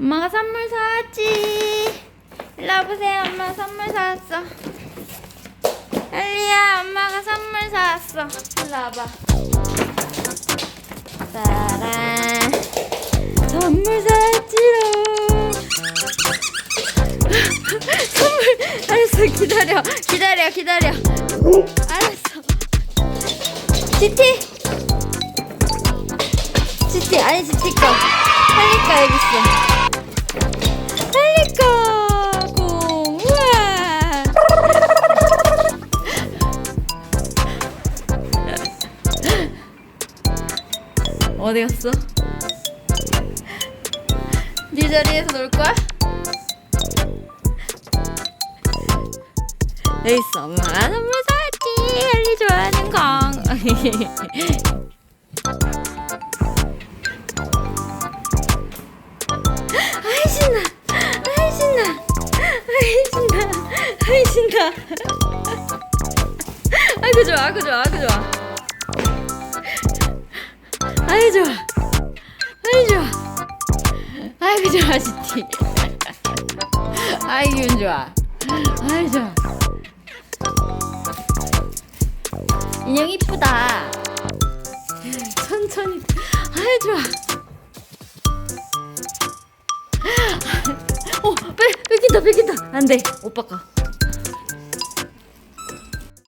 엄마가 선물 사왔지. 일로 와보세요. 엄마 선물 사왔어. 엘리야, 엄마가 선물 사왔어. 일로 와봐. 짜란. 선물 사왔지롱. 선물. 알았어, 기다려. 기다려, 기다려. 알았어. 지티. 지티, 아니, 지티 거. 할리 거 여기 있어. 어디 갔어? 네 자리에서 놀 거야? 있어. 엄마가 선물 사왔지 헨리 좋아하는 공 아이 신나. 아이 신나. 아이 신나. 아이 신나. 아이고 좋아. 아이고 좋아. 아이고 좋아 아이고 좋아 지티 아이 기분 좋아 아이 좋아 인형 이쁘다 천천히 아이 좋아 어, 빼, 뺏긴다, 뺏긴다. 안 돼. 오빠 거.